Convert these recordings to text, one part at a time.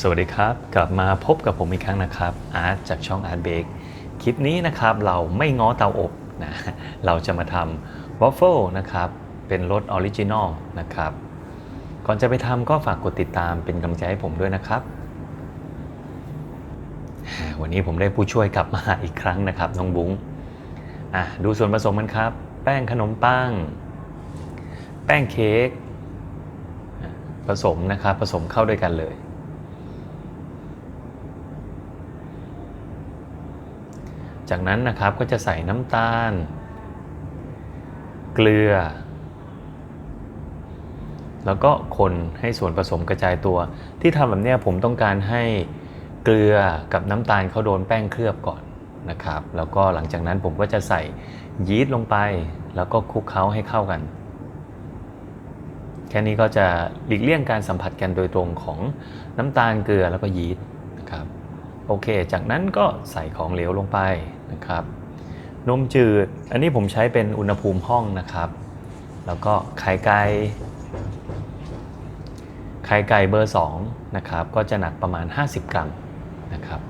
สวัสดีครับ กลับมาพบกับผมอีกครั้งนะครับอาร์ตจากช่องอาร์ตเบกคลิปนี้นะครับเราไม่ง้อเตาอบนะเราจะมาทำวอฟเฟิลนะครับเป็นรสออริจินอลนะครับก่อนจะไปทำก็ฝากกดติดตามเป็นกำลังใจให้ผมด้วยนะครับ วันนี้ผมได้ผู้ช่วยกลับมาอีกครั้งนะครับน้องบุ้งอะดูส่วนผสมกันครับ แป้งขนมปัง แป้งเค้กผสมนะครับผสมเข้าด้วยกันเลย จากนั้นนะครับก็จะใส่น้ำตาล เกลือ แล้วก็คนให้ส่วนผสมกระจายตัว ที่ทำแบบเนี้ยผมต้องการให้เกลือกับน้ำตาลเขาโดนแป้งเคลือบก่อนนะครับ แล้วก็หลังจากนั้นผมก็จะใส่ยีสต์ลงไป แล้วก็คลุกเคล้าให้เข้ากัน แค่นี้ก็จะหลีกเลี่ยงการสัมผัสกันโดยตรงของน้ำตาลเกลือแล้วก็ยีสต์นะครับ โอเค จากนั้นก็ใส่ของเหลวลงไปนะครับ นมจืด อันนี้ผมใช้เป็นอุณหภูมิห้องนะครับ แล้วก็ไข่ไก่ไข่ไก่เบอร์ 2 นะครับ ก็จะหนักประมาณ 50 กรัมนะครับ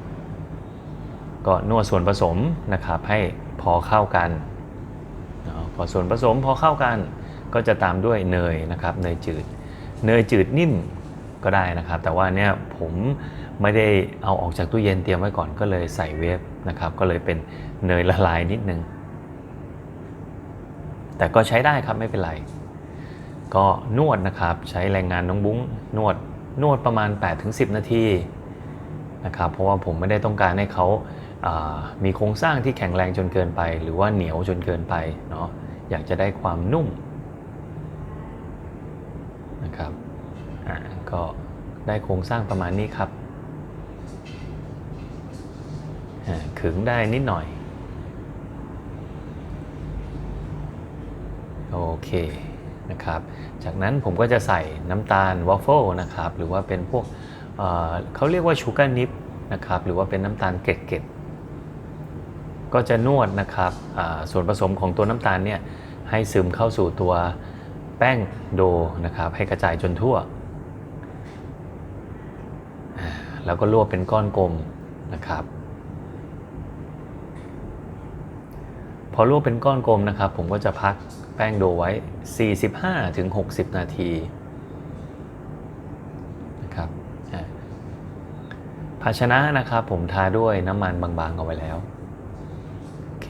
ก็นวดส่วนผสมนะครับให้พอเข้ากันพอส่วนผสมพอเข้ากัน ก็จะตามด้วยเนยนะครับ เนยจืด เนยจืดนิ่ม ก็ได้นะครับ แต่ว่าเนี่ยผมไม่ได้เอาออกจากตู้เย็นเตรียมไว้ก่อนก็เลยใส่เวฟนะครับ ก็เลยเป็นเนยละลายนิดนึง แต่ก็ใช้ได้ครับไม่เป็นไร ก็นวดนะครับใช้แรงงานน้องบุ้งนวดนวดประมาณ 8-10 นาทีนะครับ เพราะว่าผมไม่ได้ต้องการให้เขาามีโครงสร้างที่แข็งแรงจนเกินไป หรือว่าเหนียวจนเกินไปเนาะอยากจะได้ความนุ่มนะครับ อ่าก็ได้โครงสร้างประมาณนี้ครับขึงได้นิดหน่อย โอเคนะครับ จากนั้นผมก็จะใส่น้ำตาลวอฟเฟิลนะครับ หรือว่าเป็นพวกเเขาเรียกว่าชูการ์นิปนะครับ หรือว่าเป็นน้ำตาลเกล็ดๆก็จะนวดนะครับส่วนผสมของตัวน้ำตาลเนี่ยให้ซึมเข้าสู่ตัวแป้งโดนะครับ ให้กระจายจนทั่วอ่า แล้วก็รวบเป็นก้อนกลมนะครับ พอรวบเป็นก้อนกลมนะครับ ผมก็จะพักแป้งโดไว้ 45-60 นาทีนะครับภาชนะนะครับผมทาด้วยน้ำมันบางๆเอาไว้แล้ว โอเค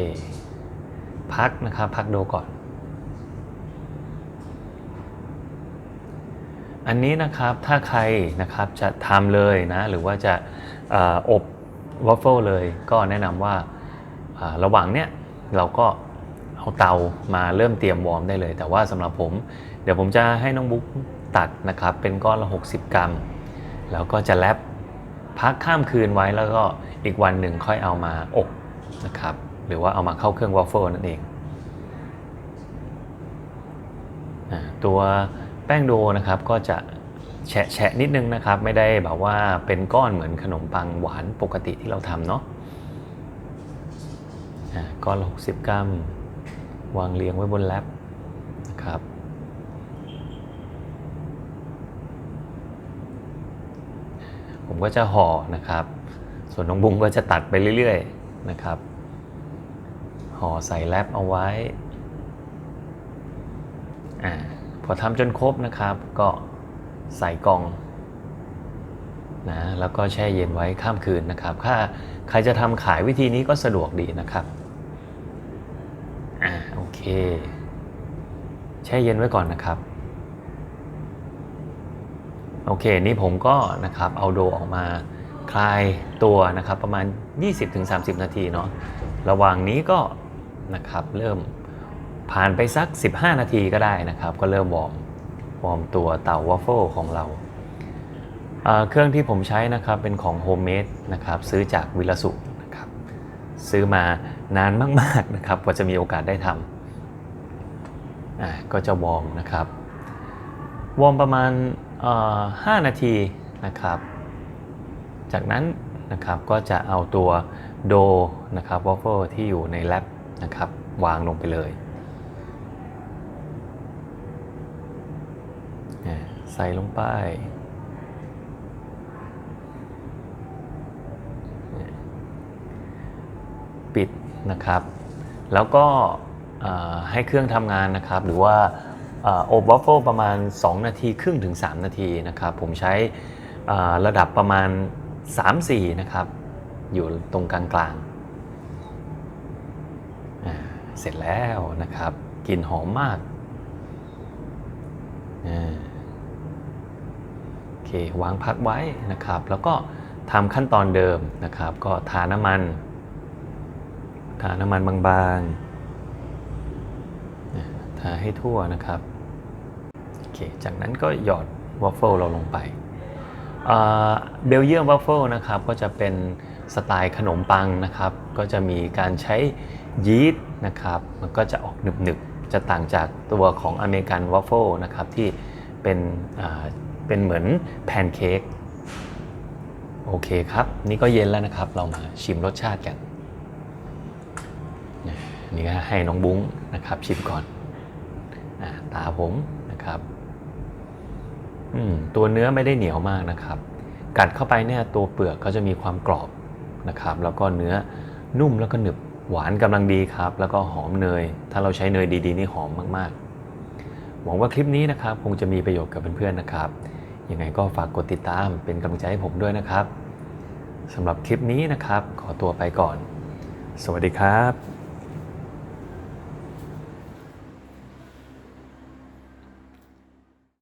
พักนะครับ พักโดก่อน อันนี้นะครับถ้าใครนะครับจะทำเลยนะหรือว่าจะอบวอฟเฟิลเลยก็แนะนำว่าระหว่างเนี้ยเราก็เอาเตามาเริ่มเตรียมวอร์มได้เลย แต่ว่าสำหรับผม เดี๋ยวผมจะให้น้องบุ๊กตัดนะครับเป็นก้อนละ 60 กรัม แล้วก็จะแรปพักข้ามคืนไว้แล้วก็อีกวันหนึ่งค่อยเอามาอบนะครับหรือว่าเอามาเข้าเครื่องวอฟเฟิลนั่นเองอตัว ป้งโดนะครับก็จะแฉะแฉะนิดนึงนะครับ ไม่ได้แบบว่าเป็นก้อนเหมือนขนมปังหวานปกติที่เราทำเนาะก้อนละ60 กรัม วางเรียงไว้บนแรปนะครับผมก็จะห่อนะครับ ส่วนน้องบุ้งก็จะตัดไปเรื่อยๆนะครับ ห่อใส่แรปเอาไว้อ่า พอทำจนครบนะครับก็ใส่กล่องนะแล้วก็แช่เย็นไว้ข้ามคืนนะครับ ถ้าใครจะทำขายวิธีนี้ก็สะดวกดีนะครับอ่าโอเค แช่เย็นไว้ก่อนนะครับ โอเค นี่ผมก็นะครับเอาโดออกมาคลายตัวนะครับประมาณ 20-30 นาทีเนาะระหว่างนี้ก็นะครับเริ่ม ผ่านไปสัก 15 นาทีก็ได้นะครับ ก็เริ่มวอร์มวอร์มตัวเตาวอฟเฟิลของเราอ่าเครื่องที่ผมใช้นะครับเป็นของโฮมเมดนะครับซื้อจากวิลสุนะครับซื้อมานานมากๆนะครับกว่าจะมีโอกาสได้ทำก็จะวอร์มนะครับวอร์มประมาณ 5 นาทีนะครับ จากนั้นนะครับก็จะเอาตัวโดนะครับวอฟเฟิลที่อยู่ในแรปนะครับวางลงไปเลย ใส่ลงไป ปิดนะครับ แล้วก็ให้เครื่องทำงานนะครับ หรือว่าอบวัฟเฟิลประมาณ 2 นาทีครึ่งถึง 3 นาทีนะครับ ผมใช้ระดับประมาณ 3-4 นะครับ อยู่ตรงกลางกลางเสร็จแล้วนะครับกลิ่นหอมมากอ วางพักไว้นะครับ แล้วก็ทำขั้นตอนเดิมนะครับ ก็ทาน้ำมัน ทาน้ำมันบางๆ ทาให้ทั่วนะครับโอเคจากนั้นก็หยอดวอฟเฟิลเราลงไปเบลเยียมวอฟเฟิลนะครับก็จะเป็นสไตล์ขนมปังนะครับ ก็จะมีการใช้ยีสต์นะครับ มันก็จะออกหนึบๆ จะต่างจากตัวของอเมริกันวอฟเฟิลนะครับที่เป็น เป็นเหมือนแพนเค้กโอเคครับ นี่ก็เย็นแล้วนะครับ เรามาชิมรสชาติกันนี่ก็ให้น้องบุ้งนะครับ ชิมก่อนอตาผมนะครับตัวเนื้อไม่ได้เหนียวมากนะครับ กัดเข้าไปเนี่ยตัวเปลือกก็จะมีความกรอบนะครับ แล้วก็เนื้อนุ่มแล้วก็หนึบหวานกำลังดีครับ แล้วก็หอมเนย ถ้าเราใช้เนยดีๆนี่หอมมากๆ หวังว่าคลิปนี้นะครับ คงจะมีประโยชน์กับเพื่อนๆนะครับ ยังไงก็ฝากกดติดตามเป็นกำลังใจให้ผมด้วยนะครับสำหรับคลิปนี้นะครับ ขอตัวไปก่อน สวัสดีครับ